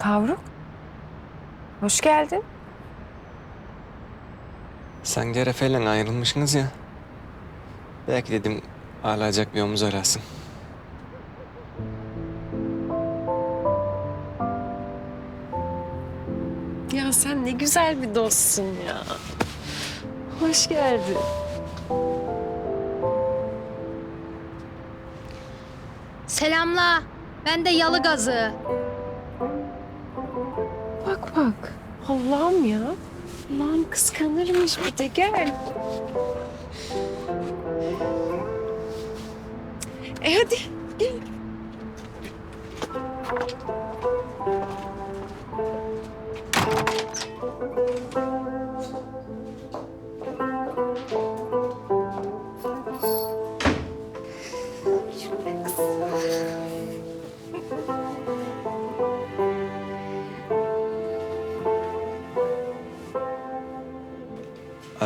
Kavruk. Hoş geldin. Sen Gerefe'yle ayrılmışsınız ya. Belki dedim ağlayacak bir omuz arasın. Ya sen ne güzel bir dostsun ya. Hoş geldin. Selamla. Ben de yalı gazı. Bak. Allah'ım ya. Allah'ım kıskanırmış bir de gel. E hadi gel.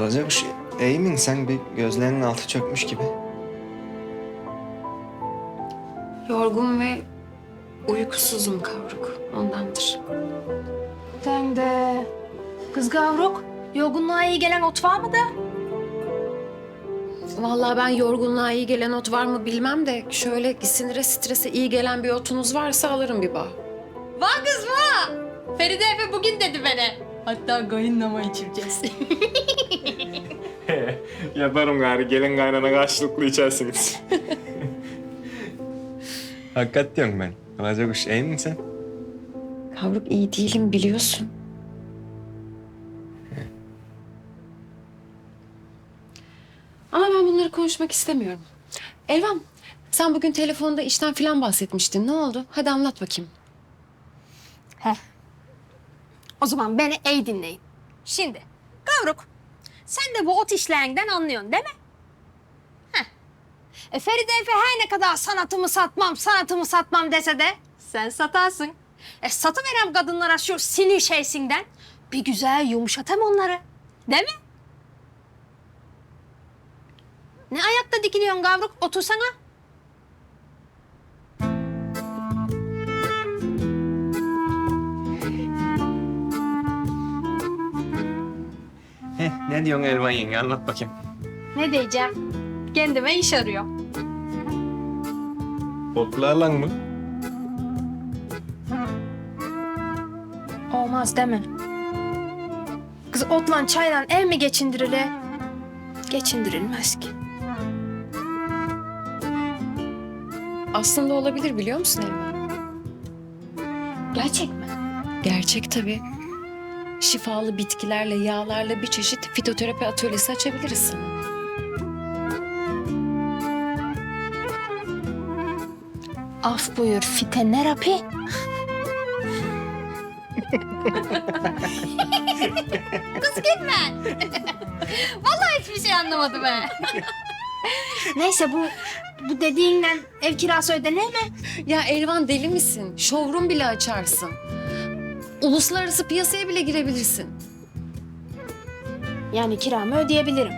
Alacak şey. Eğimin sen bir gözlerinin altı çökmüş gibi. Yorgun ve uykusuzum kavruk. Ondandır. Sen de. Kız gavruk. Yorgunluğa iyi gelen ot var mı da? Vallahi ben yorgunluğa iyi gelen ot var mı bilmem de şöyle sinire strese iyi gelen bir otunuz varsa alırım bir bağ. Var kız var. Feride Efe bugün dedi bana. Hatta kayınlama içireceğiz. Yaparım gari. Gelin kaynana karşılıklı içersiniz. Hakikat diyorum ben. Alacak kuş eğimin sen. Kavruk iyi değilim biliyorsun. Ama ben bunları konuşmak istemiyorum. Elvan, sen bugün telefonda işten falan bahsetmiştin. Ne oldu? Hadi anlat bakayım. O zaman beni iyi dinleyin. Şimdi gavruk. Sen de bu ot işlerinden anlıyorsun değil mi? Heh. E Feride Efe her ne kadar sanatımı satmam, sanatımı satmam dese de sen satarsın. E satıverem kadınlara şu sinir şeysinden. Bir güzel yumuşatam onları. Değil mi? Ne ayakta dikiliyorsun gavruk? Otursana. Ne diyorsun Elvan yenge? Anlat bakayım. Ne diyeceğim? Kendime iş arıyor. Otlarla mı? Olmaz değil mi? Kız otlan çayla ev mi geçindirile? Geçindirilmez ki. Aslında olabilir biliyor musun Elvan? Gerçek mi? Gerçek tabii. Şifalı bitkilerle, yağlarla bir çeşit fitoterapi atölyesi açabiliriz sana. Af buyur fitenerapi. Kız gitme. Vallahi hiçbir şey anlamadım ben. Neyse bu bu dediğinden ev kirası ödenir mi? Ya Elvan deli misin? Showroom bile açarsın. Uluslararası piyasaya bile girebilirsin. Yani kiramı ödeyebilirim.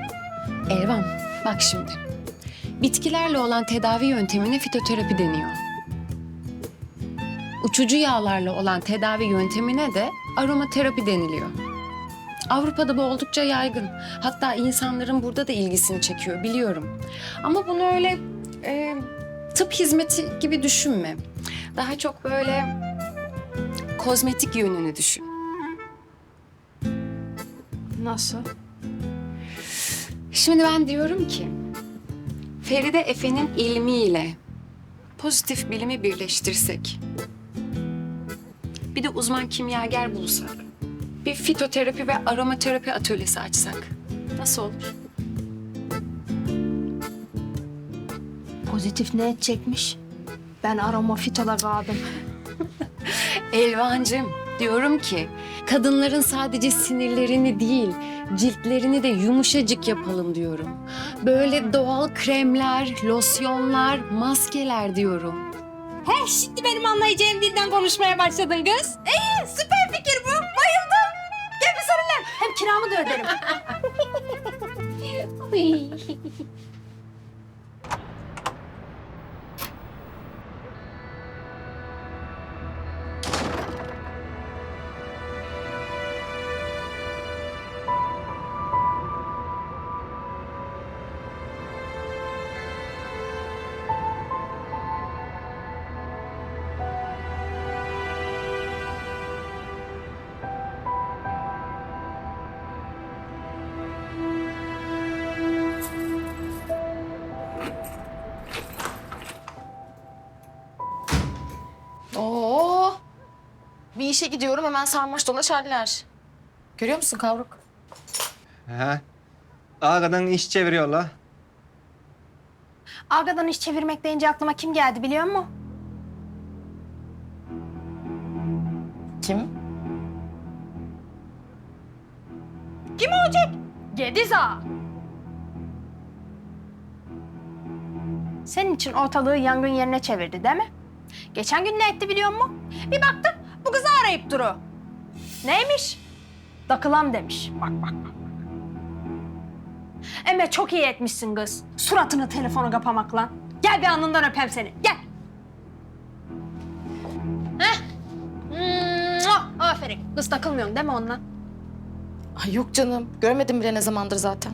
Elvan bak şimdi. Bitkilerle olan tedavi yöntemine fitoterapi deniyor. Uçucu yağlarla olan tedavi yöntemine de aromaterapi deniliyor. Avrupa'da bu oldukça yaygın. Hatta insanların burada da ilgisini çekiyor biliyorum. Ama bunu öyle e, tıp hizmeti gibi düşünme. Daha çok böyle kozmetik yönünü düşün. Nasıl? Şimdi ben diyorum ki Feride Efe'nin ilmiyle pozitif bilimi birleştirsek. Bir de uzman kimyager bulsak. Bir fitoterapi ve aromaterapi atölyesi açsak. Nasıl olur? Pozitif ne edecekmiş? Ben aroma fitola kaldım. Elvancığım diyorum ki kadınların sadece sinirlerini değil ciltlerini de yumuşacık yapalım diyorum. Böyle doğal kremler, losyonlar, maskeler diyorum. He şimdi benim anlayacağım dilden konuşmaya başladın kız. İyi süper fikir bu. Bayıldım. Gel bir sarılalım. Hem kiramı da öderim. işe gidiyorum hemen sarmaş dolaş haller. Görüyor musun kavruk? He. Ağadan iş çeviriyor la. Agadan iş çevirmek deyince aklıma kim geldi biliyor musun? Kim? Kim olacak? Gediz Ağa. Senin için ortalığı yangın yerine çevirdi değil mi? Geçen gün ne etti biliyor musun? Bir baktım bu kızı arayıp duru. Neymiş? Takılam demiş. Bak bak bak. Eme çok iyi etmişsin kız. Suratını telefonu kapamakla. Gel bir alnından öpem seni. Gel. Heh. Mua! Aferin. Kız takılmıyorsun değil mi onunla? Ay yok canım. Görmedim bile ne zamandır zaten.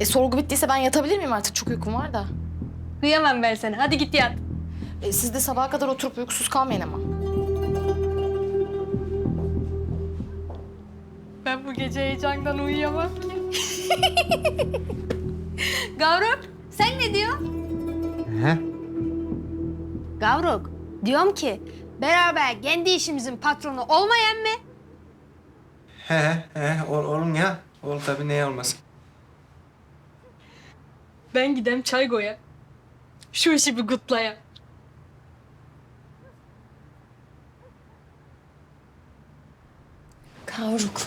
E sorgu bittiyse ben yatabilir miyim artık? Çok uykum var da. Kıyamam ben seni. Hadi git yat. E, siz de sabaha kadar oturup uykusuz kalmayın ama. Ben bu gece heyecandan uyuyamam ki. Gavruk, sen ne diyorsun? He. Gavruk, diyorum ki beraber kendi işimizin patronu olmayan mı? He he ol, oğlum ya. Ol tabii neye olmasın. Ben gidem çay koya. Şu işi bir kutlaya. Kavruk.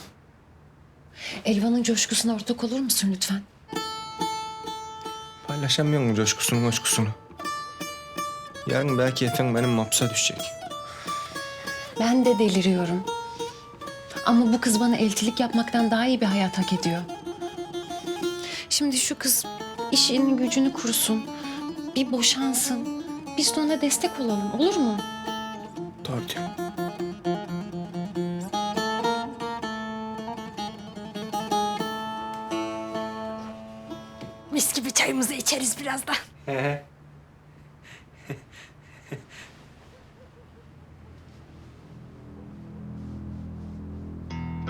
Elvan'ın coşkusuna ortak olur musun lütfen? Paylaşamıyor mu coşkusunu coşkusunu? Yarın belki efendim benim mapsa düşecek. Ben de deliriyorum. Ama bu kız bana eltilik yapmaktan daha iyi bir hayat hak ediyor. Şimdi şu kız işini gücünü kursun. Bir boşansın. Biz de ona destek olalım olur mu? Doğru diyor. Mis gibi çayımızı içeriz birazdan.